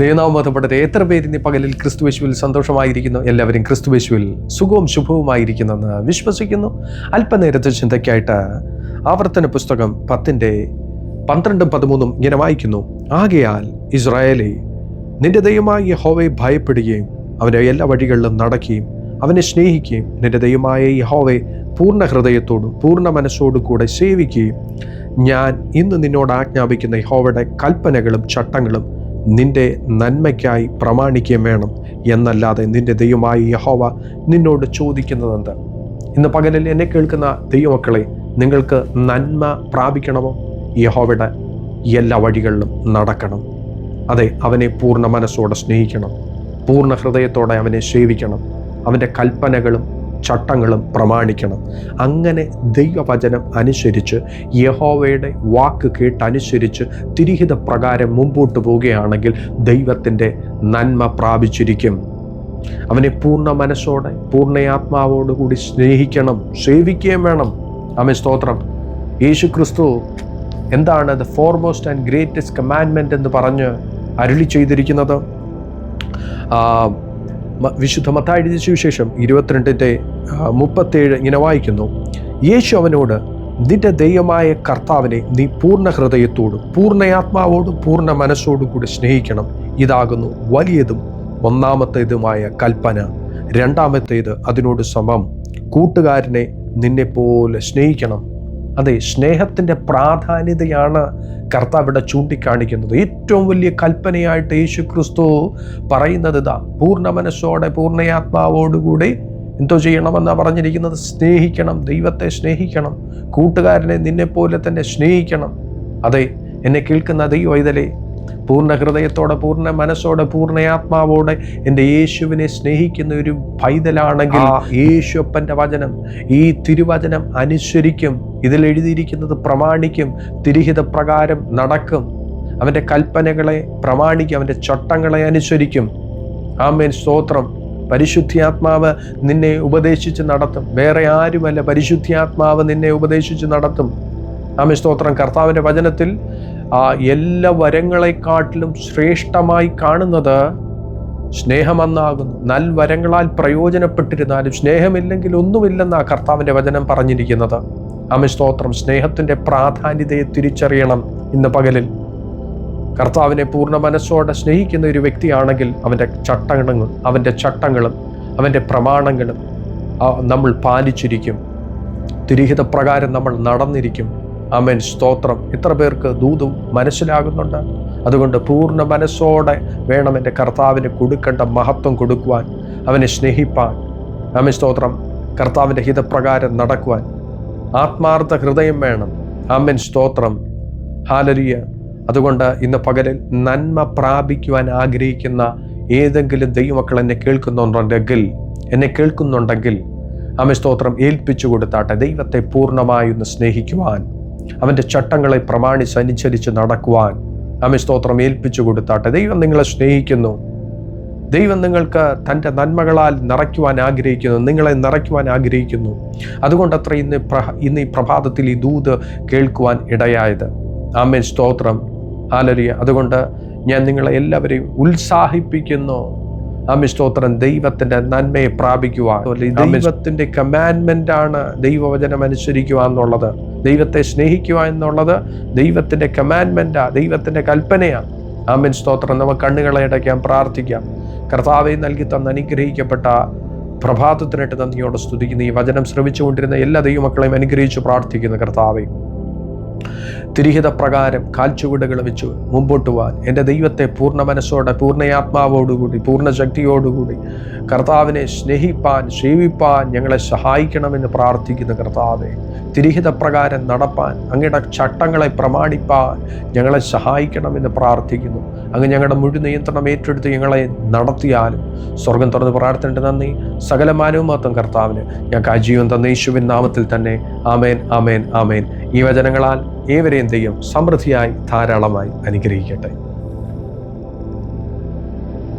ദൈവനാമപ്പെട്ടത് എത്ര പേര് ഇനി പകലിൽ ക്രിസ്തുവേശുവിൽ സന്തോഷമായിരിക്കുന്നു? എല്ലാവരും ക്രിസ്തുവേശുവിൽ സുഖവും ശുഭവുമായിരിക്കുന്നെന്ന് വിശ്വസിക്കുന്നു. അല്പനേരത്തെ ചിന്തയ്ക്കായിട്ട് ആവർത്തന പുസ്തകം പത്തിന്റെ പന്ത്രണ്ടും പതിമൂന്നും ഇങ്ങനെ വായിക്കുന്നു. ആകയാൽ ഇസ്രായേലെ നിന്റെ ദൈവമായ യഹോവയെ ഭയപ്പെടുകയും അവന്റെ എല്ലാ വഴികളിലും നടക്കുകയും അവനെ സ്നേഹിക്കുകയും നിന്റെ ദൈവമായ യഹോവയെ പൂർണ ഹൃദയത്തോടും പൂർണ മനസ്സോടും കൂടെ സേവിക്കുകയും ഞാൻ ഇന്ന് നിന്നോട് ആജ്ഞാപിക്കുന്ന യഹോവയുടെ കൽപ്പനകളും ചട്ടങ്ങളും നിന്റെ നന്മയ്ക്കായി പ്രമാണിക്കുകയും വേണം. എന്നല്ലാതെ നിന്റെ ദൈവമായി യഹോവ നിന്നോട് ചോദിക്കുന്നതെന്ത്? ഇന്ന് പകലിൽ എന്നെ കേൾക്കുന്ന ദൈവമക്കളെ നിങ്ങൾക്ക് നന്മ പ്രാപിക്കണമോ? യഹോവയുടെ എല്ലാ വഴികളിലും നടക്കണം. അതെ അവനെ പൂർണ മനസ്സോടെ സ്നേഹിക്കണം. പൂർണ ഹൃദയത്തോടെ അവനെ സേവിക്കണം. അവന്റെ കൽപ്പനകളും ചട്ടങ്ങളും പ്രമാണിക്കണം. അങ്ങനെ ദൈവവചനം അനുസരിച്ച് യഹോവയുടെ വാക്ക് കേട്ടനുസരിച്ച് തിരിഹിത പ്രകാരം മുമ്പോട്ട് പോവുകയാണെങ്കിൽ ദൈവത്തിന്റെ നന്മ പ്രാപിച്ചിരിക്കും. അവനെ പൂർണ മനസ്സോടെ പൂർണ ആത്മാവോടുകൂടി സ്നേഹിക്കണം സേവിക്കുകയും വേണം. അമേ സ്തോത്രം. യേശു ക്രിസ്തു എന്താണ് the foremost and greatest commandment എന്ന് പറഞ്ഞ് അരുളി ചെയ്തിരിക്കുന്നത്? വിശുദ്ധ മത്തായി സുവിശേഷം ഇരുപത്തിരണ്ടിന്റെ മുപ്പത്തേഴ് ഇങ്ങനെ വായിക്കുന്നു. യേശു അവനോട് നിന്റെ ദൈവമായ കർത്താവിനെ നീ പൂർണ ഹൃദയത്തോടും പൂർണയാത്മാവോടും പൂർണ മനസ്സോടും കൂടി സ്നേഹിക്കണം. ഇതാകുന്നു വലിയതും ഒന്നാമത്തേതുമായ കൽപ്പന. രണ്ടാമത്തേത് അതിനോട് സമം. കൂട്ടുകാരനെ നിന്നെപ്പോലെ സ്നേഹിക്കണം. അതെ സ്നേഹത്തിന്റെ പ്രാധാന്യതയാണ് കർത്താവ് ഇവിടെ ചൂണ്ടിക്കാണിക്കുന്നത്. ഏറ്റവും വലിയ കൽപ്പനയായിട്ട് യേശു ക്രിസ്തു പറയുന്നത് ഇതാ പൂർണ മനസ്സോടെ പൂർണയാത്മാവോടുകൂടി എന്തോ ചെയ്യണമെന്നാണ് പറഞ്ഞിരിക്കുന്നത്? സ്നേഹിക്കണം ദൈവത്തെ സ്നേഹിക്കണം കൂട്ടുകാരനെ നിന്നെപ്പോലെ തന്നെ സ്നേഹിക്കണം. അതെ എന്നെ കേൾക്കുന്ന ദൈവം ഇതലേ പൂർണ ഹൃദയത്തോടെ പൂർണ മനസ്സോടെ പൂർണയാത്മാവോടെ എന്റെ യേശുവിനെ സ്നേഹിക്കുന്ന ഒരു പൈതലാണെങ്കിൽ യേശുപ്പന്റെ വചനം ഈ തിരുവചനം അനുസരിക്കും. ഇതിൽ എഴുതിയിരിക്കുന്നത് പ്രമാണിക്കും തിരിഹിത പ്രകാരം നടക്കും. അവന്റെ കൽപ്പനകളെ പ്രമാണിക്കും അവന്റെ ചട്ടങ്ങളെ അനുസരിക്കും. ആമേൻ. സ്തോത്രം. പരിശുദ്ധിയാത്മാവ് നിന്നെ ഉപദേശിച്ച് നടത്തും. വേറെ ആരുമല്ല പരിശുദ്ധിയാത്മാവ് നിന്നെ ഉപദേശിച്ച് നടത്തും. ആമേ സ്തോത്രം. കർത്താവിന്റെ വചനത്തിൽ ആ എല്ലാ വരങ്ങളെക്കാട്ടിലും ശ്രേഷ്ഠമായി കാണുന്നത് സ്നേഹമെന്നാകുന്നു. നൽവരങ്ങളാൽ പ്രയോജനപ്പെട്ടിരുന്നാലും സ്നേഹമില്ലെങ്കിൽ ഒന്നുമില്ലെന്നാണ് കർത്താവിന്റെ വചനം പറഞ്ഞിരിക്കുന്നത്. ആമേ സ്തോത്രം സ്നേഹത്തിന്റെ പ്രാധാന്യതയെ തിരിച്ചറിയണം ഇന്ന് പകലിൽ. കർത്താവിനെ പൂർണ മനസ്സോടെ സ്നേഹിക്കുന്ന ഒരു വ്യക്തിയാണെങ്കിൽ അവന്റെ ചട്ടങ്ങളും അവന്റെ ചട്ടങ്ങളും അവന്റെ പ്രമാണങ്ങളും നമ്മൾ പാലിച്ചിരിക്കും. തിരിഹിത പ്രകാരം നമ്മൾ നടന്നിരിക്കും. അമൻ സ്തോത്രം. ഇത്ര പേർക്ക് ദൂതും മനസ്സിലാകുന്നുണ്ട്. അതുകൊണ്ട് പൂർണ മനസ്സോടെ വേണം എന്റെ കർത്താവിന് കൊടുക്കേണ്ട മഹത്വം കൊടുക്കുവാൻ അവനെ സ്നേഹിപ്പാൻ. അമൻ സ്തോത്രം. കർത്താവിന്റെ ഹിതപ്രകാരം നടക്കുവാൻ. ആത്മാർത്ഥ ഹൃദയം വേണം. അമ്മൻ സ്തോത്രം. ഹാലരിയ അതുകൊണ്ട് ഇന്ന് പകലിൽ നന്മ പ്രാപിക്കുവാൻ ആഗ്രഹിക്കുന്ന ഏതെങ്കിലും ദൈവമക്കൾ എന്നെ കേൾക്കുന്നുണ്ടെങ്കിൽ എന്നെ കേൾക്കുന്നുണ്ടെങ്കിൽ അമ്മ സ്തോത്രം ഏൽപ്പിച്ചു കൊടുത്താട്ടെ. ദൈവത്തെ പൂർണമായി ഒന്ന് സ്നേഹിക്കുവാൻ അവന്റെ ചട്ടങ്ങളെ പ്രമാണിച്ച് അനുസരിച്ച് നടക്കുവാൻ അമ്മ സ്തോത്രം ഏൽപ്പിച്ചു കൊടുത്താട്ടെ. ദൈവം നിങ്ങളെ സ്നേഹിക്കുന്നു. ദൈവം നിങ്ങൾക്ക് തന്റെ നന്മകളാൽ നിറയ്ക്കുവാൻ ആഗ്രഹിക്കുന്നു നിങ്ങളെ നിറയ്ക്കുവാൻ ആഗ്രഹിക്കുന്നു. അതുകൊണ്ടത്ര ഇന്ന് പ്രഹ ഇന്ന് ഈ പ്രഭാതത്തിൽ ഈ ദൂത് കേൾക്കുവാൻ ഇടയായത്. ആമേൻ. സ്തോത്രം. ആലരിയ അതുകൊണ്ട് ഞാൻ നിങ്ങളെ എല്ലാവരെയും ഉത്സാഹിപ്പിക്കുന്നു. ആമേ സ്തോത്രം. ദൈവത്തിന്റെ നന്മയെ പ്രാപിക്കുവാൻ. ദൈവത്തിന്റെ കമാൻമെന്റ് ആണ് ദൈവവചനം അനുസരിക്കുക എന്നുള്ളത്. ദൈവത്തെ സ്നേഹിക്കുക എന്നുള്ളത് ദൈവത്തിന്റെ കമാൻമെന്റാണ് ദൈവത്തിന്റെ കൽപ്പനയാണ് ആമേൻ. സ്തോത്രം. നമുക്ക് കണ്ണുകളെ അടയ്ക്കാം പ്രാർത്ഥിക്കാം. കർത്താവെ നൽകി തന്ന് അനുഗ്രഹിക്കപ്പെട്ട പ്രഭാതത്തിനായിട്ട് നന്ദിയോടെ സ്തുതിക്കുന്നു. ഈ വചനം ശ്രമിച്ചുകൊണ്ടിരുന്ന എല്ലാ ദൈവമക്കളെയും അനുഗ്രഹിച്ച് പ്രാർത്ഥിക്കുന്നു കർത്താവെ. തിരിഹിത പ്രകാരം കാൽച്ചുവടുകൾ വെച്ച് മുമ്പോട്ട് പോകാൻ എന്റെ ദൈവത്തെ പൂർണ മനസ്സോടെ പൂർണയാത്മാവോടുകൂടി പൂർണ ശക്തിയോടുകൂടി കർത്താവിനെ സ്നേഹിപ്പാൻ സേവിപ്പാൻ ഞങ്ങളെ സഹായിക്കണമെന്ന് പ്രാർത്ഥിക്കുന്നു കർത്താവെ. തിരിഹിത പ്രകാരം നടപ്പാൻ അങ്ങയുടെ ചട്ടങ്ങളെ പ്രമാണിപ്പാൻ ഞങ്ങളെ സഹായിക്കണമെന്ന് പ്രാർത്ഥിക്കുന്നു. അങ്ങ് ഞങ്ങളുടെ മുഴുവൻ നിയന്ത്രണം ഏറ്റെടുത്ത് ഞങ്ങളെ നടത്തിയാലും സ്വർഗം തുറന്ന് പ്രാർത്ഥനയുടെ നന്ദി. സകല മാനവമാത്രം കർത്താവിന്. ഞങ്ങൾക്ക് ആ ജീവൻ തന്ന യേശുവിൻ നാമത്തിൽ തന്നെ. ആമേൻ ആമേൻ ആമേൻ. ഈ വചനങ്ങളാൽ ഏവരെയും ദൈവം സമൃദ്ധിയായി ധാരാളമായി അനുഗ്രഹിക്കട്ടെ.